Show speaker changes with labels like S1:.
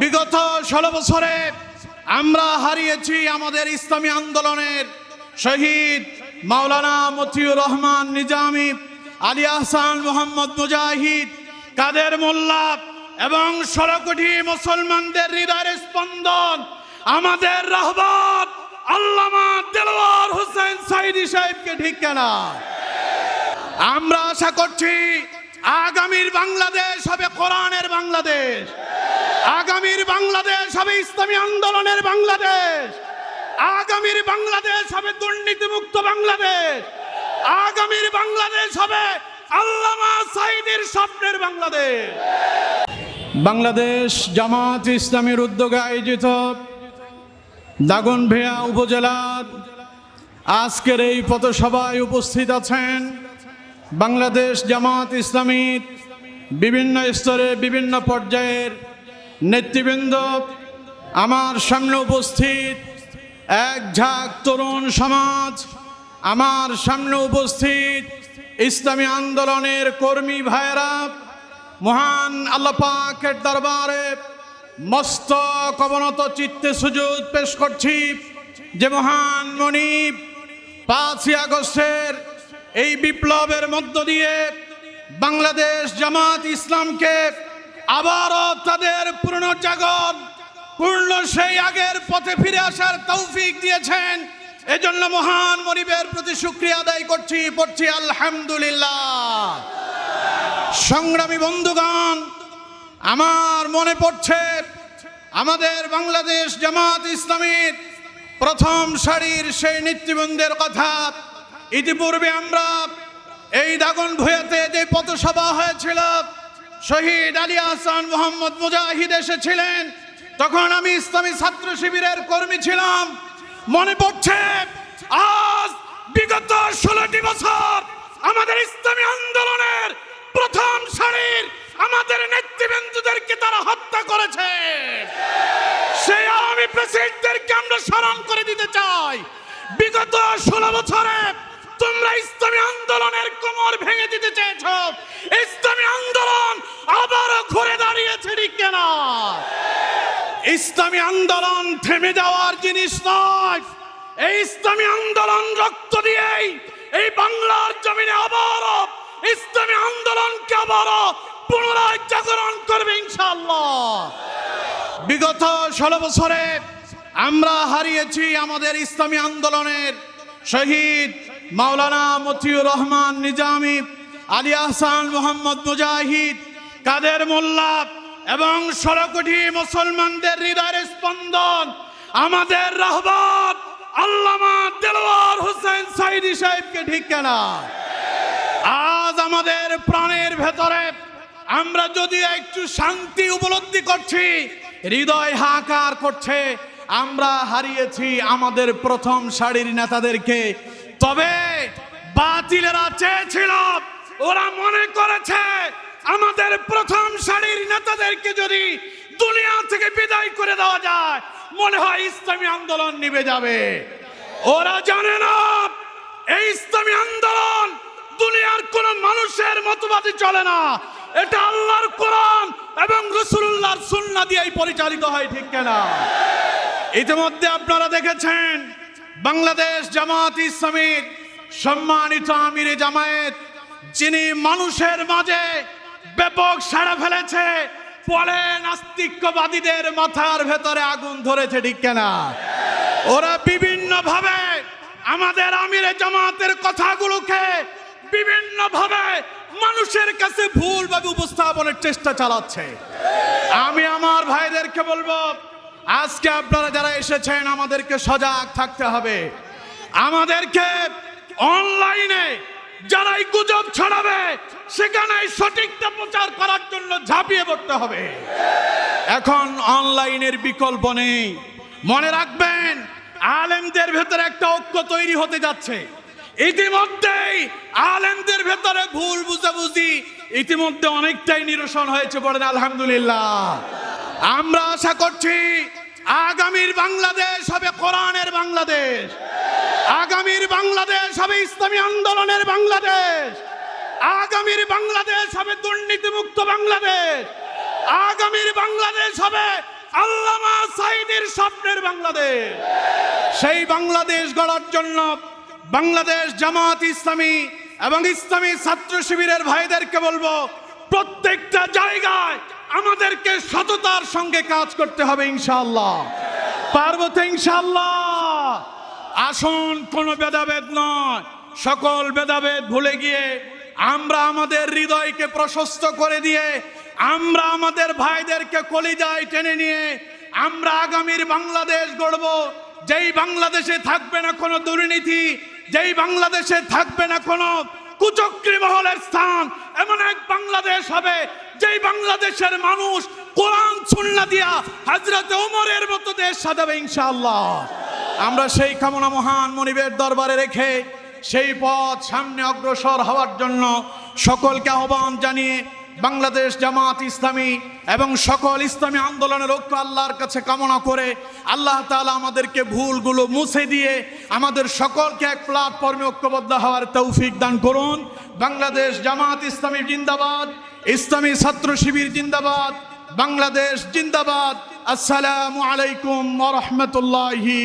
S1: বিগত ষোলো বছরে আমরা হারিয়েছি আমাদের ইসলামী আন্দোলনের শহীদ মাওলানা মতিউর রহমান নিজামি, আলী আহসান মোহাম্মদ মুজাহিদ, কাদের মোল্লা এবং ষোলো কোটি মুসলমানদের হৃদয়ের স্পন্দন, আমাদের রহবাত আল্লামা দেলোয়ার হোসেন সাইদি সাহেবকে ঠিক আমরা আশা করছি আগামীর বাংলাদেশ হবে কোরআনের বাংলাদেশ। আগামীর বাংলাদেশ হবে ইসলামী আন্দোলনের বাংলাদেশ। আগামীর বাংলাদেশ হবে দুর্নীতিমুক্ত বাংলাদেশ। আগামীর বাংলাদেশ হবে আল্লামা স্বপ্নের বাংলাদেশ। বাংলাদেশ জামাত ইসলামীর উদ্যোগে আয়োজিত দাগনভেয়া উপজেলার আজকের এই পথসভায় উপস্থিত আছেন বাংলাদেশ জামাত ইসলামীর বিভিন্ন স্তরে বিভিন্ন পর্যায়ের নেতৃবৃন্দ, আমার সামনে উপস্থিত এক ঝাঁক তরুণ সমাজ, আমার সামনে উপস্থিত ইসলামী আন্দোলনের কর্মী ভাইয়েরা, মহান আল্লাহ পাকের দরবারে মস্ত কবনত চিত্তে সুযোগ পেশ করছি যে মহান মনিব, পাঁচই আগস্টের এই বিপ্লবের মধ্য দিয়ে বাংলাদেশ জামাত ইসলামকে আবারও তাদের পুনর্জাগরণ পূর্ণ সেই আগের পথে ফিরে আসার তৌফিক দিয়েছেন। এজন্য মহান মনিবের প্রতি শুক্রিয়া আদায় করছি, পড়ছি আলহামদুলিল্লাহ। সংগ্রামী বন্ধুগণ, আমার মনে পড়ছে আমাদের বাংলাদেশ জামাত ইসলামীর প্রথম সারির সেই নেতৃবৃন্দের কথা। ইতিপূর্বে আমরা এই দাগন ভুয়াতে যে পথসভা হয়েছিল শহীদ আলী আহসান মোহাম্মদ মুজাহিদ এসেছিলেন। তখন আমি ইসলামী ছাত্র শিবিরের কর্মী ছিলাম। মনে পড়ছে, আজ বিগত ষোলোটি বছর আমাদের ইসলামী আন্দোলনের প্রথম সারির আমাদের নেতৃবৃন্দদেরকে তারা হত্যা করেছে। সেই আওয়ামী প্রেসিডেন্টদেরকে আমরা স্মরণ করে দিতে চাই। বিগত ষোলো বছরে তোমরা আন্দোলনের কোমর ভেঙে দিতে চেয়েছ। ইসলামী আন্দোলন আবারও ঘুরে দাঁড়িয়েছে, ঠিক কেনা? ইসলামী আন্দোলন থেমে যাওয়ার জিনিস নয়। এই ইসলামী আন্দোলন রক্ত দিয়েই এই বাংলার জমিনে আবারও ইসলামী আন্দোলনকে আবারও পুনরায় জাগরণ করবে ইনশাআল্লাহ। বিগত ষোলো বছরে আমরা হারিয়েছি আমাদের ইসলামী আন্দোলনের শহীদ মাওলানা মতিউর রহমান নিজামি, আলী আহসান মোহাম্মদ মুজাহিদ, কাদের মোল্লা এবং ষোলো মুসলমানদের হৃদয়ের স্পন্দন, আমাদের রহবাত আল্লামা দেলোয়ার হোসেন সাইদি সাহেবকে ঠিক কেনা। আজ আমাদের প্রাণের ভেতরে আমরা যদি একটু শান্তি উপলব্ধি করছি, হৃদয় হাহাকার করছে, আমরা হারিয়েছি আমাদের প্রথম সারির নেতাদেরকে তবে বাতিলেরা চেয়েছিল, ওরা মনে করেছে আমাদের প্রথম সারির নেতাদেরকে যদি দুনিয়া থেকে বিদায় করে দেওয়া যায়, মনে হয় ইসলামী আন্দোলন নিভে যাবে। ওরা জানে না, এই ইসলামী আন্দোলন দুনিয়ার কোন মানুষের মতবাদী চলে না। এটা আল্লাহর কোরআন এবং রসুল্লাহর সুন্না দিয়েই পরিচালিত হয়, ঠিক কেনা? ইতিমধ্যে আপনারা দেখেছেন বাংলাদেশ জামাত ইসলামীর সম্মানিত আমিরে জামায়াত, যিনি মানুষের মাঝে ব্যাপক সাড়া ফেলেছে পরে নাস্তিক্যবাদীদের মাথার ভেতরে আগুন ধরেছে, ঠিক কেনা? ওরা বিভিন্ন ভাবে আমাদের আমিরে জামাতের কথাগুলোকে বিভিন্ন ভাবে মানুষের কাছে ভুলভাবে উপস্থাপনের চেষ্টা চালাচ্ছে। আমি আমার ভাইদেরকে বলব আজকে আপনারা যারা এসেছেন, আমাদেরকে সজাগ থাকতে হবে। আমাদেরকে অনলাইনে যারাই গুজব ছড়াবে সেখানে সঠিকটা প্রচার করার জন্য ঝাঁপিয়ে পড়তে হবে। এখন অনলাইনের বিকল্প নেই। মনে রাখবেন, আলেমদের ভেতরে একটা ঐক্য তৈরি হতে যাচ্ছে। ইতিমধ্যেই আলেমদের ভেতরে ভুল বুঝাবুঝি ইতিমধ্যে অনেকটাই নিরসন হয়েছে বলেন আলহামদুলিল্লাহ। আমরা আশা করছি আগামীর বাংলাদেশ হবে কোরআনের বাংলাদেশ। আগামীর বাংলাদেশ হবে ইসলামী আন্দোলনের বাংলাদেশ। আগামীর বাংলাদেশ হবে দুর্নীতিমুক্ত বাংলাদেশ। আগামীর বাংলাদেশ হবে আল্লামা সাইদের স্বপ্নের বাংলাদেশ। সেই বাংলাদেশ গড়ার জন্য বাংলাদেশ জামাত ইসলামী এবং ইসলামী ছাত্র শিবিরের ভাইদেরকে বলব, প্রত্যেকটা জায়গায় আমাদেরকে সততার সঙ্গে কাজ করতে হবে ইনশাল্লাহ পারব তো, ইনশাআল্লাহ। আসুন, কোনো ভেদাভেদ নয়। সকল ভেদাভেদ ভুলে গিয়ে আমরা আমাদের হৃদয়কে প্রশস্ত করে দিয়ে, আমরা আমাদের ভাইদেরকে কলিজায় টেনে নিয়ে, আমরা আগামীর বাংলাদেশ গড়ব। যেই বাংলাদেশে থাকবে না কোনো দুর্নীতি, যেই বাংলাদেশে থাকবে না কোনো কুচক্রী মহলের স্থান, এমন এক বাংলাদেশ হবে যেই বাংলাদেশের মানুষ কোরআন সুন্না দিয়া হাজরত ওমরের মতো দেশ সাজাবে ইনশাআল্লাহ। আমরা সেই কামনা মহান মনিবের দরবারে রেখে সেই পথ সামনে অগ্রসর হওয়ার জন্য সকলকে আহ্বান জানিয়ে বাংলাদেশ জামাত ইসলামী এবং সকল ইসলামী আন্দোলনের ঐক্য আল্লাহর কাছে কামনা করে আল্লাহ তালা আমাদেরকে ভুলগুলো মুছে দিয়ে আমাদের সকলকে এক প্ল্যাটফর্মে ঐক্যবদ্ধ হওয়ার তৌফিক দান করুন। বাংলাদেশ জামাত ইসলামী জিন্দাবাদ, ইসলামী ছাত্র শিবির জিন্দাবাদ, বাংলাদেশ জিন্দাবাদ। আসসালামু আলাইকুম রাহমাতুল্লাহি